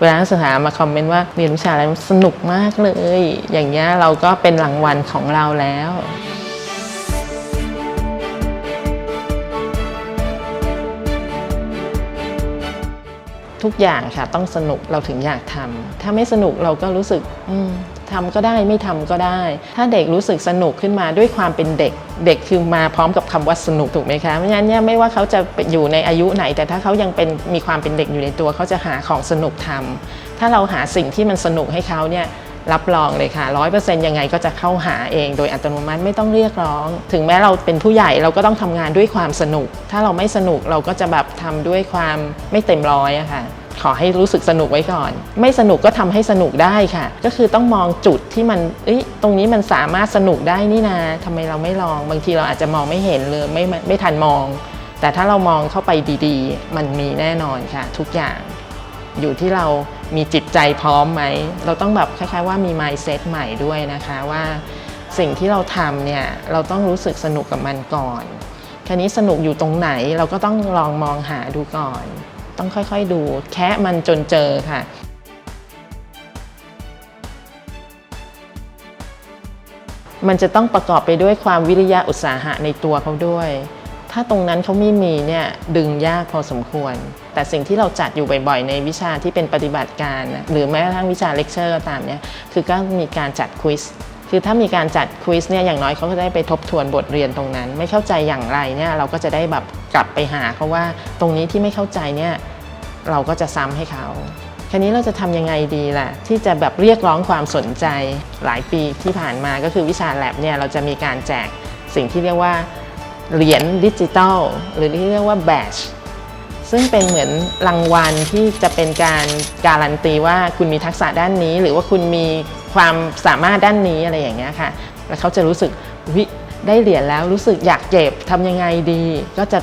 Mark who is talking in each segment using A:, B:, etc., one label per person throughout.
A: เวลานักศึกษามาคอมเมนต์ว่าเรียนวิชาอะไรสนุกมากเลย อย่างเงี้ยเราก็เป็นรางวัลของเราแล้ว ทุกอย่างค่ะต้องสนุกเราถึงอยากทำถ้าไม่สนุกเราก็รู้สึกทำก็ได้ไม่ทำก็ได้ ถ้าเด็กรู้สึกสนุกขึ้นมาด้วยความเป็นเด็ก เด็กคือมาพร้อมกับคำว่าสนุกถูกไหมคะเพราะฉะนั้นเนี่ยไม่ว่าเขาจะอยู่ในอายุไหน แต่ถ้าเขายังเป็นมีความเป็นเด็กอยู่ในตัวเขาจะหาของสนุกทำถ้าเราหาสิ่งที่มันสนุกให้เขาเนี่ย รับรองเลยค่ะร้อยเปอร์เซ็นต์ยังไงก็จะเข้าหาเองโดยอัตโนมัติไม่ต้องเรียกร้อง ถึงแม้เราเป็นผู้ใหญ่เราก็ต้องทำงานด้วยความสนุก ถ้าเราไม่สนุกเราก็จะแบบทำด้วยความไม่เต็มร้อยอะค่ะขอให้รู้สึกสนุกไว้ก่อน ไม่สนุกก็ทำให้สนุกได้ค่ะ ก็คือต้องมองจุดที่มันเอ้ยตรงนี้มันสามารถสนุกได้นี่นาทำไมเราไม่ลอง บางทีเราอาจจะมองไม่เห็นเลยไมไม่ไม่ทันมอง แต่ถ้าเรามองเข้าไปดีๆ มันมีแน่นอนค่ะ ทุกอย่างอยู่ที่เรา มีจิตใจพร้อมไหม เราต้องแบบคล้ายๆว่ามี mindset ใหม่ด้วยนะคะว่าสิ่งที่เราทำเนี่ยเราต้องรู้สึกสนุกกับมันก่อนคราวนี้สนุกอยู่ตรงไหนเราก็ต้องลองมองหาดูก่อน ต้องค่อยๆดู แคะมันจนเจอค่ะมันจะต้องประกอบไปด้วยความวิริยะอุตสาหะในตัวเขาด้วย ถ้าตรงนั้นเขาไม่มีเนี่ยดึงยากพอสมควร แต่สิ่งที่เราจัดอยู่บ่อยๆ ในวิชาที่เป็นปฏิบัติการ หรือแม้กระทั่งวิชาเลคเชอร์ก็ตามเนี่ยคือก็มีการจัดควิสคือถ้ามีการจัดควิสเนี่ยอย่างน้อยเขาก็ได้ไปทบทวนบทเรียนตรงนั้น ไม่เข้าใจอย่างไรเนี่ยเราก็จะได้แบบกลับไปหาเขาว่าตรงนี้ที่ไม่เข้าใจเนี่ยเราก็จะซ้ำให้เขาคราวนี้เราจะทำยังไงดีล่ะ ที่จะแบบเรียกร้องความสนใจหลายปีที่ผ่านมาก็คือวิชาแลบเนี่ยเราจะมีการแจกสิ่งที่เรียกว่า เหรียญดิจิตอลหรือที่เรียกว่าแบชซึ่งเป็นเหมือนรางวัลที่จะเป็นการการันตีว่าคุณมีทักษะด้านนี้ หรือว่าคุณมีความสามารถด้านนี้อะไรอย่างเงี้ยค่ะ แล้วเขาจะรู้สึกวิได้เหรียญแล้วรู้สึกอยากเก็บทำยังไงดี ก็จะ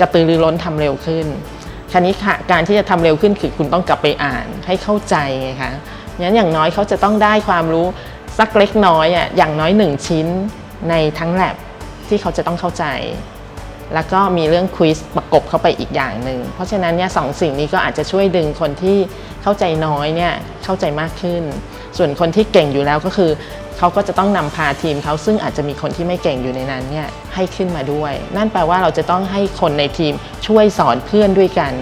A: กระตือรือร้นทำเร็วขึ้นคราวนี้ค่ะการที่จะทำเร็วขึ้นคือคุณต้องกลับไปอ่านให้เข้าใจไงคะงั้นอย่างน้อยเขาจะต้องได้ความรู้สักเล็กน้อยอะอย่างน้อยหนึ่งชิ้นในทั้งแลบ ที่เขาจะต้องเข้าใจ แล้วก็มีเรื่องควิสประกบเข้าไปอีกอย่างหนึ่ง เพราะฉะนั้นเนี่ยสองสิ่งนี้ก็อาจจะช่วยดึงคนที่เข้าใจน้อยเนี่ยเข้าใจมากขึ้น ส่วนคนที่เก่งอยู่แล้วก็คือ เขาก็จะต้องนำพาทีมเขาซึ่งอาจจะมีคนที่ไม่เก่งอยู่ในนั้นเนี่ยให้ขึ้นมาด้วย นั่นแปลว่าเราจะต้องให้คนในทีมช่วยสอนเพื่อนด้วยกัน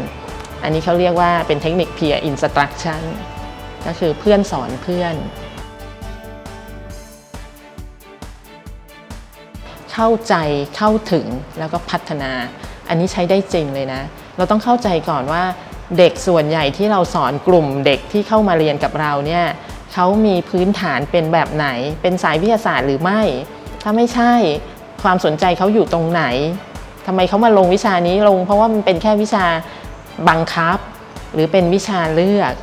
A: อันนี้เขาเรียกว่าเป็นเทคนิค peer instruction ก็คือเพื่อนสอนเพื่อน เข้าใจเข้าถึงแล้วก็พัฒนา อันนี้ใช้ได้จริงเลยนะ เราต้องเข้าใจก่อนว่าเด็กส่วนใหญ่ที่เราสอนกลุ่มเด็กที่เข้ามาเรียนกับเราเนี่ยเขามีพื้นฐานเป็นแบบไหน เป็นสายวิทยาศาสตร์หรือไม่ ถ้าไม่ใช่ความสนใจเขาอยู่ตรงไหนทำไมเขามาลงวิชานี้ลง เพราะว่ามันเป็นแค่วิชาบังคับ หรือเป็นวิชาเลือก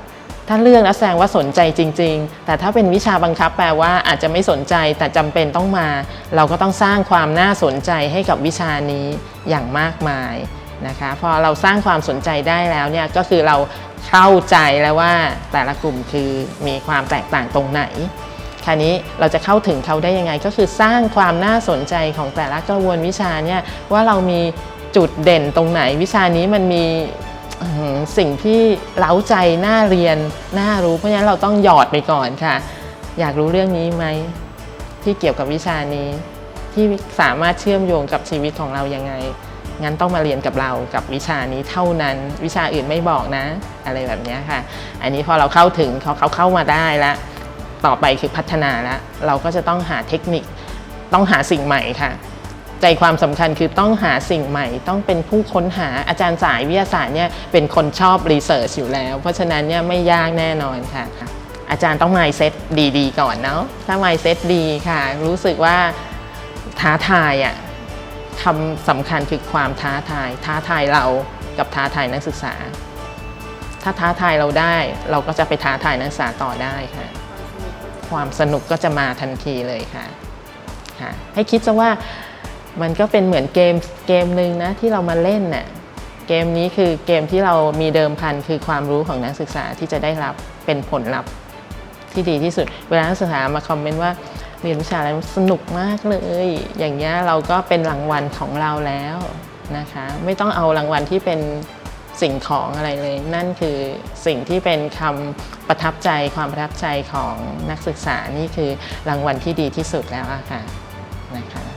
A: ถ้าเลือกแล้วแสดงว่าสนใจจริง ๆ แต่ถ้าเป็นวิชาบังคับแปลว่าอาจจะไม่สนใจแต่จำเป็นต้องมา เราก็ต้องสร้างความน่าสนใจให้กับวิชานี้อย่างมากมายนะคะ พอเราสร้างความสนใจได้แล้วเนี่ยก็คือเราเข้าใจแล้วว่าแต่ละกลุ่มคือมีความแตกต่างตรงไหนคราวนี้เราจะเข้าถึงเขาได้ยังไง ก็คือสร้างความน่าสนใจของแต่ละกระบวนวิชาเนี่ยว่าเรามีจุดเด่นตรงไหนวิชานี้มันมี สิ่งที่เล้าใจน่าเรียนน่ารู้ เพราะฉะนั้นเราต้องหยอดไปก่อนค่ะ อยากรู้เรื่องนี้ไหมที่เกี่ยวกับวิชานี้ ที่สามารถเชื่อมโยงกับชีวิตของเรายังไง งั้นต้องมาเรียนกับเรากับวิชานี้เท่านั้น วิชาอื่นไม่บอกนะ อะไรแบบนี้ค่ะ อันนี้พอเราเข้าถึงเขาเขาเข้ามาได้แล้วต่อไปคือพัฒนาแล้วเราก็จะต้องหาเทคนิคต้องหาสิ่งใหม่ค่ะ ใจความสำคัญคือต้องหาสิ่งใหม่ ต้องเป็นผู้ค้นหาอาจารย์สายวิทยาศาสตร์เนี่ยเป็นคนชอบรีเสิร์ชอยู่แล้ว เพราะฉะนั้นเนี่ยไม่ยากแน่นอนค่ะ อาจารย์ต้อง mindset ดีๆ ก่อนเนาะถ้า mindset ดีค่ะ รู้สึกว่าท้าทายอะคำสำคัญคือความท้าทาย ท้าทายเรากับท้าทายนักศึกษา ถ้าท้าทายเราได้เราก็จะไปท้าทายนักศึกษาต่อได้ค่ะ ความสนุกก็จะมาทันทีเลยค่ะค่ะให้คิดซะว่า มันก็เป็นเหมือนเกมเกมหนึ่งนะที่เรามาเล่นน่ะเกมนี้คือเกมที่เรามีเดิมพันคือความรู้ของนักศึกษาที่จะได้รับเป็นผลลัพธ์ที่ดีที่สุด เวลานักศึกษามาคอมเมนต์ว่าเรียนวิชาอะไรสนุกมากเลย อย่างเงี้ยเราก็เป็นรางวัลของเราแล้วนะคะ ไม่ต้องเอารางวัลที่เป็นสิ่งของอะไรเลย นั่นคือสิ่งที่เป็นคำประทับใจความประทับใจของนักศึกษานี่คือรางวัลที่ดีที่สุดแล้วอะค่ะนะคะ